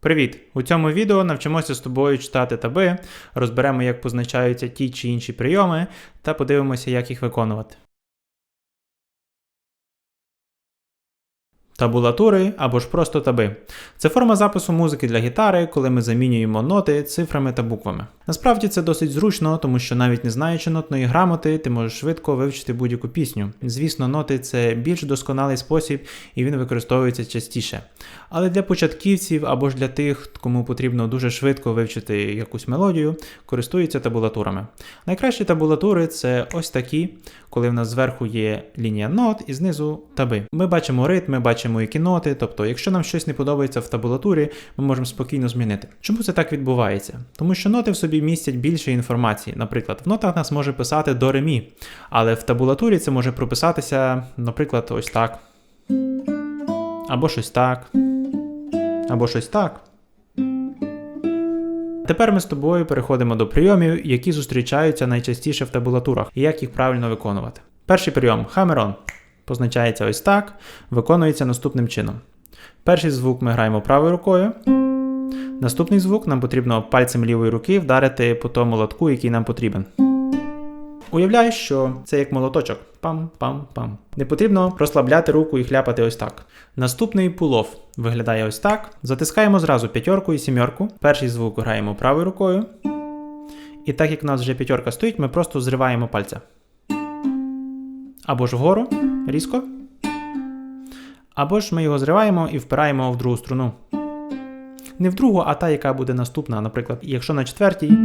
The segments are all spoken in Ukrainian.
Привіт! У цьому відео навчимося з тобою читати таби, розберемо, як позначаються ті чи інші прийоми, та подивимося, як їх виконувати. Табулатури або ж просто таби. Це форма запису музики для гітари, коли ми замінюємо ноти цифрами та буквами. Насправді це досить зручно, тому що навіть не знаючи нотної грамоти, ти можеш швидко вивчити будь-яку пісню. Звісно, ноти це більш досконалий спосіб і він використовується частіше. Але для початківців або ж для тих, кому потрібно дуже швидко вивчити якусь мелодію, користуються табулатурами. Найкращі табулатури це ось такі, коли в нас зверху є лінія нот і знизу таби. Ми бачимо ритм, ми бачимо які ноти, тобто, якщо нам щось не подобається в табулатурі, ми можемо спокійно змінити. Чому це так відбувається? Тому що ноти в собі містять більше інформації. Наприклад, в нотах нас може писати до ремі, але в табулатурі це може прописатися, наприклад, ось так. Або щось так. Або щось так. Тепер ми з тобою переходимо до прийомів, які зустрічаються найчастіше в табулатурах, і як їх правильно виконувати. Перший прийом хамерон позначається ось так, виконується наступним чином. Перший звук ми граємо правою рукою. Наступний звук нам потрібно пальцем лівої руки вдарити по тому латку, який нам потрібен. Уявляй, що це як молоточок. Пам-пам-пам. Не потрібно розслабляти руку і хляпати ось так. Наступний пулов виглядає ось так. Затискаємо зразу п'ятерку і сімерку. Перший звук граємо правою рукою. І так як у нас вже п'ятерка стоїть, ми просто зриваємо пальця. Або ж вгору різко. Або ж ми його зриваємо і впираємо в другу струну. Не в другу, а та, яка буде наступна. Наприклад, якщо на четвертій,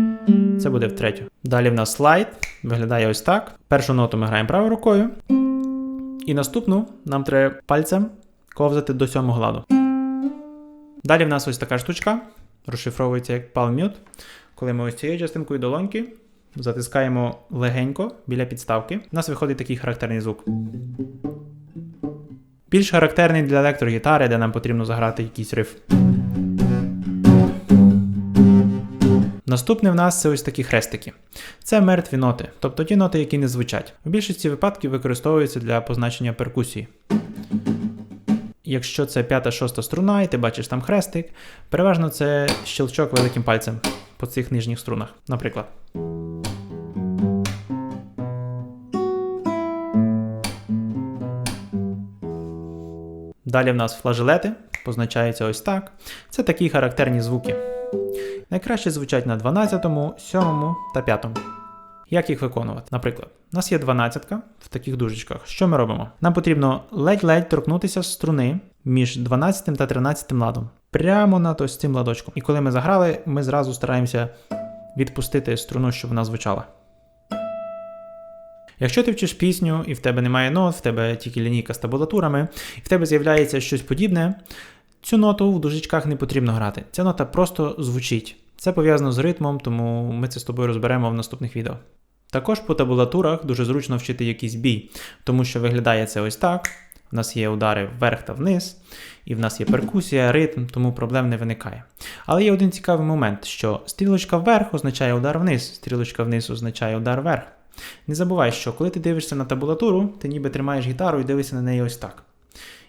це буде в третю. Далі в нас слайд виглядає ось так. Першу ноту ми граємо правою рукою. І наступну нам треба пальцем ковзати до сьомого ладу. Далі в нас ось така штучка, розшифровується як palm. Коли ми ось цією частинкою долоньки затискаємо легенько біля підставки, у нас виходить такий характерний звук. Більш характерний для електрогітари, де нам потрібно заграти якийсь риф. Наступне в нас це ось такі хрестики. Це мертві ноти, тобто ті ноти, які не звучать. В більшості випадків використовуються для позначення перкусії. Якщо це п'ята шоста струна, і ти бачиш там хрестик, переважно це щелчок великим пальцем по цих нижніх струнах, наприклад. Далі в нас флажолети, позначаються ось так. Це такі характерні звуки. Найкраще звучать на 12, 7 та 5. Як їх виконувати? Наприклад, у нас є 12 в таких дужечках. Що ми робимо? Нам потрібно ледь-ледь торкнутися струни між 12 та 13 ладом. Прямо над ось цим ладочком. І коли ми заграли, ми зразу стараємося відпустити струну, щоб вона звучала. Якщо ти вчиш пісню і в тебе немає нот, в тебе тільки лінійка з табулатурами, і в тебе з'являється щось подібне, цю ноту в дужечках не потрібно грати. Ця нота просто звучить. Це пов'язано з ритмом, тому ми це з тобою розберемо в наступних відео. Також по табулатурах дуже зручно вчити якийсь бій, тому що виглядає це ось так. У нас є удари вверх та вниз, і в нас є перкусія, ритм, тому проблем не виникає. Але є один цікавий момент, що стрілочка вверх означає удар вниз, стрілочка вниз означає удар вверх. Не забувай, що коли ти дивишся на табулатуру, ти ніби тримаєш гітару і дивишся на неї ось так.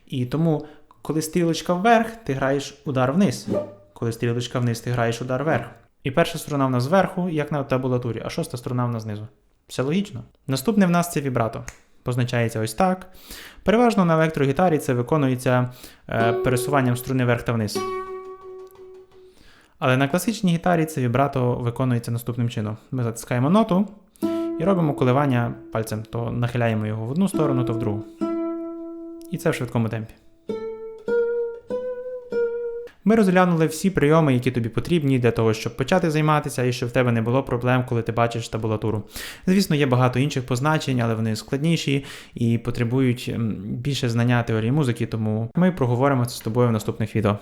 І тому, коли стрілочка вверх, ти граєш удар вниз. Коли стрілочка вниз, ти граєш удар вверх. І перша струна в нас зверху, як на табулатурі, а шоста струна в нас знизу. Все логічно. Наступне в нас це вібрато. Позначається ось так. Переважно на електрогітарі це виконується е, пересуванням струни вверх та вниз. Але на класичній гітарі це вібрато виконується наступним чином. Ми затискаємо ноту і робимо коливання пальцем, то нахиляємо його в одну сторону, то в другу. І це в швидкому темпі. Ми розглянули всі прийоми, які тобі потрібні для того, щоб почати займатися і щоб в тебе не було проблем, коли ти бачиш табулатуру. Звісно, є багато інших позначень, але вони складніші і потребують більше знання теорії музики, тому ми проговоримо це з тобою в наступних відео.